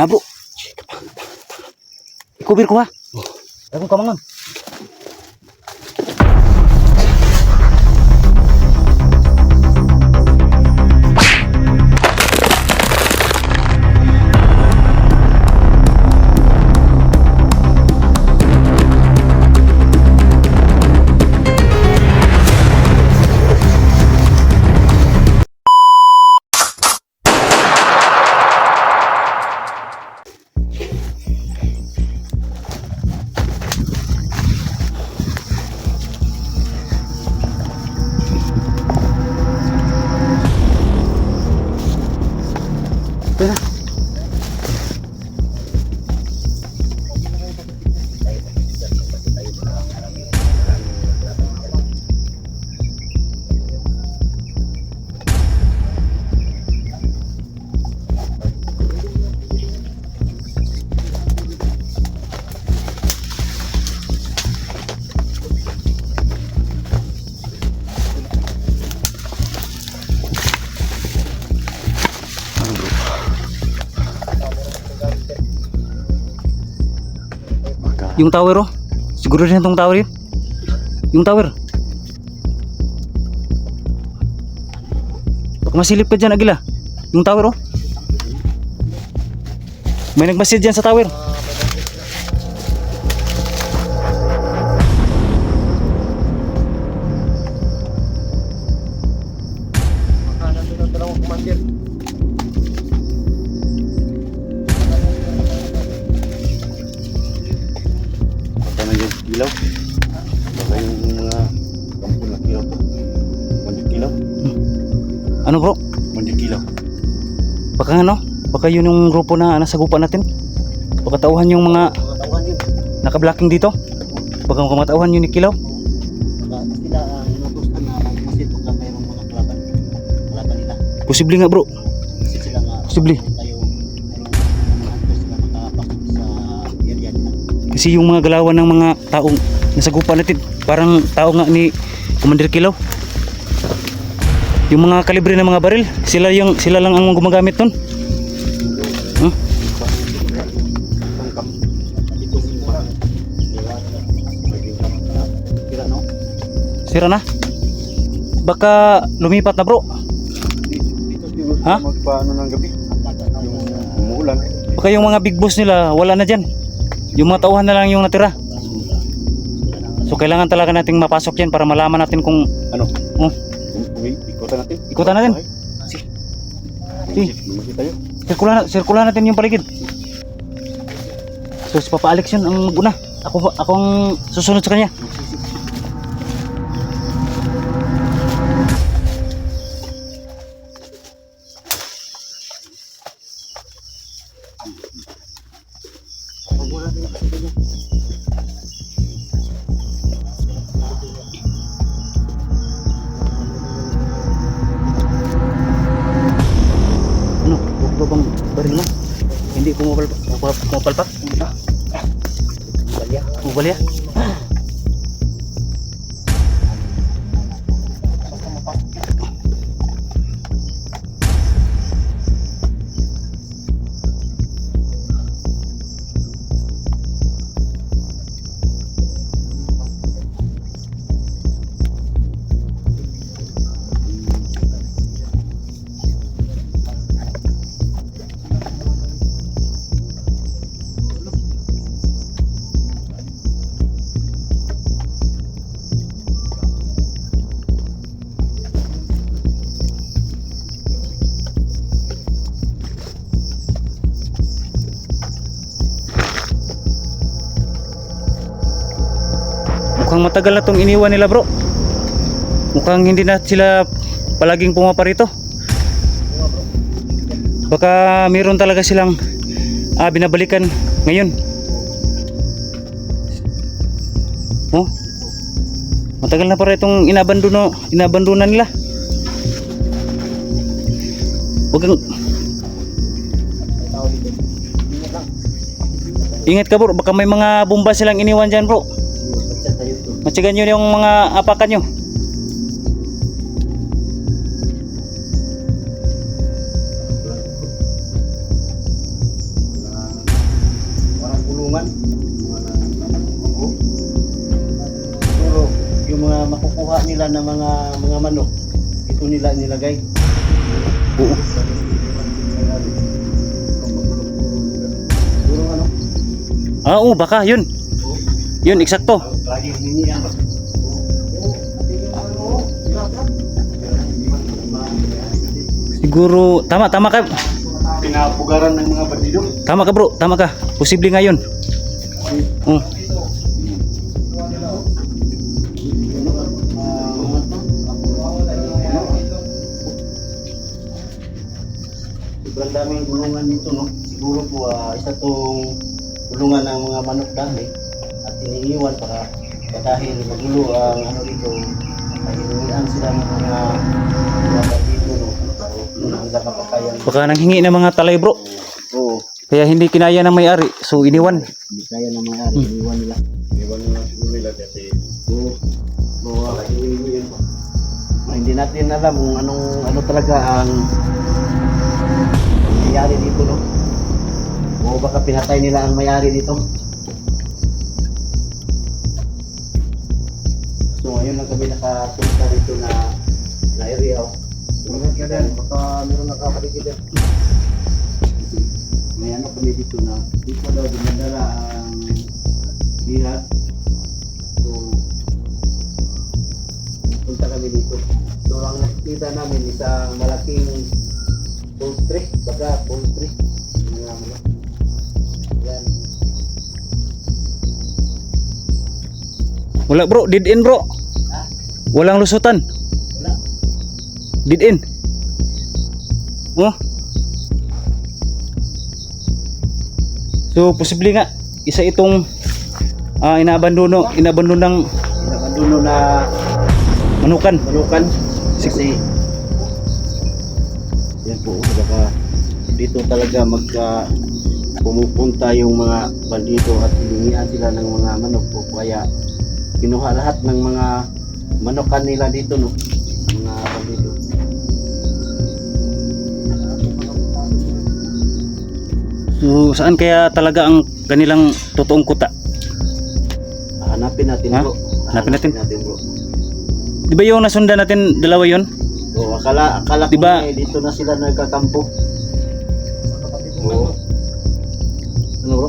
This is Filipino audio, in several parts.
Na bro. Ikubir ko ha. Ako kamangon. Yung tower oh. Siguro rin itong tower yun. Yung tower. Masilip ka dyan, Agila. Yung tower oh. May nagmasid dyan sa tower. Ano bro? Mandi kilaw. Baka ano? Baka yun yung grupo na nasa gupa natin. Baka tauhan yung mga naka-blocking dito. Baka kamatauhan yun ni Kilaw. Nila. Posible nga bro. Posible. nila. Kasi yung mga galawan ng mga taong nasa gupa natin, parang tao nga ni Commander Kilaw. Yung mga kalibre ng mga baril, sila yung sila lang ang gumagamit nun. Hmm? Tira no? Sira na. Baka lumipat na bro. Ha? magpaano ng gabi. Yung umuulan. Baka yung mga big boss nila wala na dyan. Yung mga tauhan na lang yung natira. So kailangan talaga nating mapasok yan para malaman natin kung Ano? Ikutan natin. Ikutan natin. Sige. Sige. Sirkulan, sirkulan natin yung paligid. So si Papa Alex yun ang maguna. Ako, ako ang susunod sa kanya. Hindi pumapalpak? Pumapalpak? Balya. Pumalya? Mukhang matagal na tong iniwan nila bro. Mukhang hindi na sila palaging pumapa rito. Baka meron talaga silang ah, binabalikan ngayon. Oh. Matagal na para itong inabandono, inabandonan nila. Huwag kang... Ingat ka bro, baka may mga bomba silang iniwan dyan bro. Matsigan nyo yung mga apakan nyo. Mga kulungan. Na. Siguro, yung mga makukuha nila ng mga mga manok, ito nila nilagay. Oo. Ano? Ah, oo, baka yun. Yun, eksakto. Siguro, tama, tama ka. Pinapugaran ng mga bandido. Tama ka bro, tama ka. Posible nga yun. Oh. Sobrang daming gulungan dito, no? Siguro po, ah, isa tong gulungan ng mga manok dati at iniiwan para dahil magulo ang ano dito, ay iniiwan sila ng mga mga bandido, no? So. Baka nanghingi ng mga talay bro. Oo. Kaya hindi kinaya ng may-ari. So iniwan. Hindi kaya na mayari, iniwan nila. Iniwan nila siguro nila kasi Oo. Kasi Ah, hindi natin alam kung anong ano talaga ang nangyayari dito, no? O baka pinatay nila ang mayari dito. So ngayon lang kami nakapunta dito na na area. Tingnan ka din, baka meron nakakaligid din. May ano kami dito na dito daw dinadala ang bihat. So, punta kami dito. So, ang nakikita namin isang malaking poultry, baga poultry. Wala bro, dead end bro. Ha? Walang lusutan. Wala. Dead end. Oh. So, posible nga isa itong ah, inaabandono, inabandonang Pinabanduno na manukan. manukan. Kasi, yan po, baka dito talaga magka pumupunta yung mga bandido at hiningian sila ng mga manok po kaya kinuha lahat ng mga manokan nila dito no mga bandido So, saan kaya talaga ang kanilang totoong kuta? hanapin natin Ha? bro Hanapin natin. bro Di ba yung nasundan natin dalawa yon? o akala akala ko Diba? nga eh, dito na sila nagkakampo oo ano bro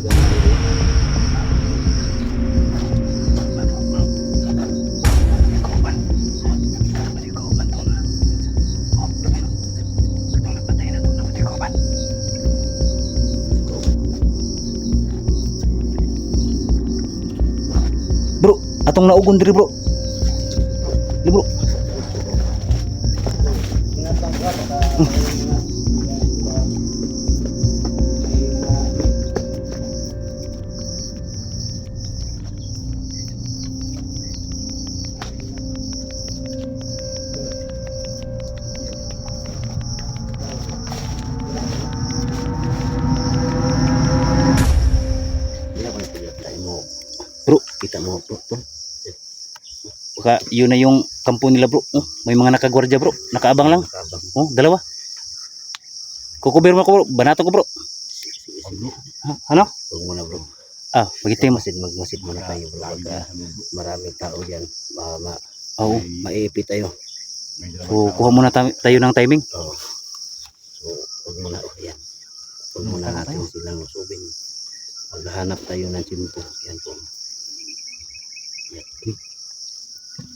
Bro, atong naugon diri bro. Di bro. mo. Mo bro. bro. baka yun na yung kampo nila bro. Oh, may mga nakagwardya bro. Nakaabang lang. Nakabang. Oh, dalawa. Kukubir mo ko bro. Banato ko bro. Sige, sige. Ano? Huwag mo na bro. Ah, magitim. Masid magmasid muna tayo bro. Baka maraming tao dyan. Ma, ma, Oo. maiipit tayo. So, kuha muna tayo, ng timing. Oo. So, huwag mo na. Oh, yan. Huwag mo na Tama natin silang usubin. Maghanap tayo ng simpo. Yan po. Yan.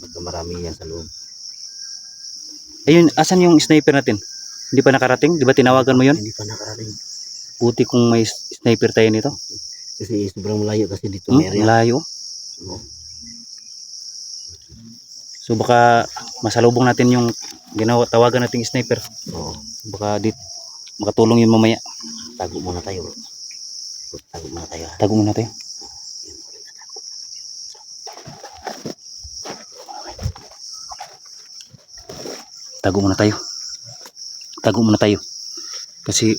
Baka marami yan sa loob. Ayun, asan yung sniper natin? Hindi pa nakarating? Di ba tinawagan mo yun? Hindi pa nakarating. Buti kung may sniper tayo nito. Kasi sobrang malayo kasi dito Hmm, area. layo. Oo. So baka masalubong natin yung ginawa tawagan nating sniper. Oo. Baka dit makatulong yun mamaya. Tago muna tayo. Tago muna tayo. ha. Tago muna tayo. Tago muna tayo. Tago muna tayo. Kasi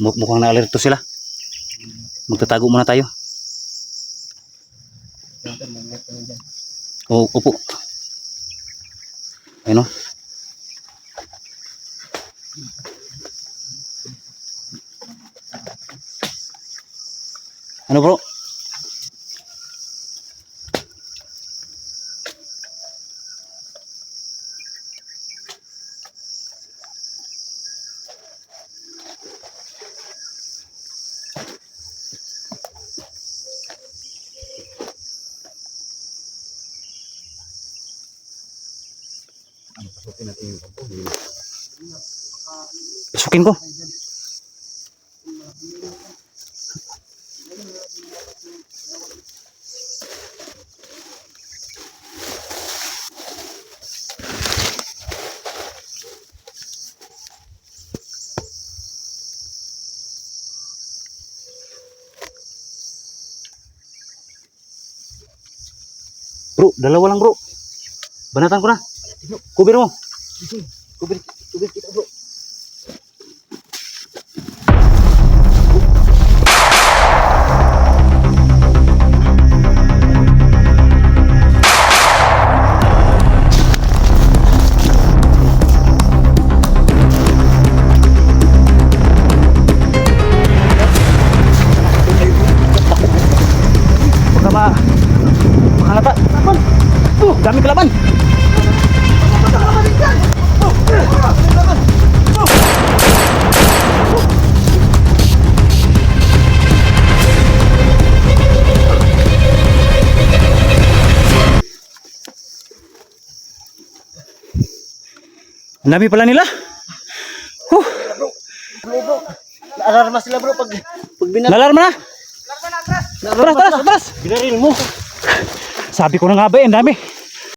mu- mukhang na-alerto sila. Magtatago muna tayo. Oo, upo. Ayun o. Ano bro? Pasukin ko. Bro, dalawa lang bro. Banatan ko. Kubir mo. Kubir, kubir kita bro. Ang dami pala nila. Huh, Bro, bro. Sila bro pag pag binat. nalarma na. Tara, tara, tara. Binaril mo. Sabi ko na nga ba, eh, ang dami.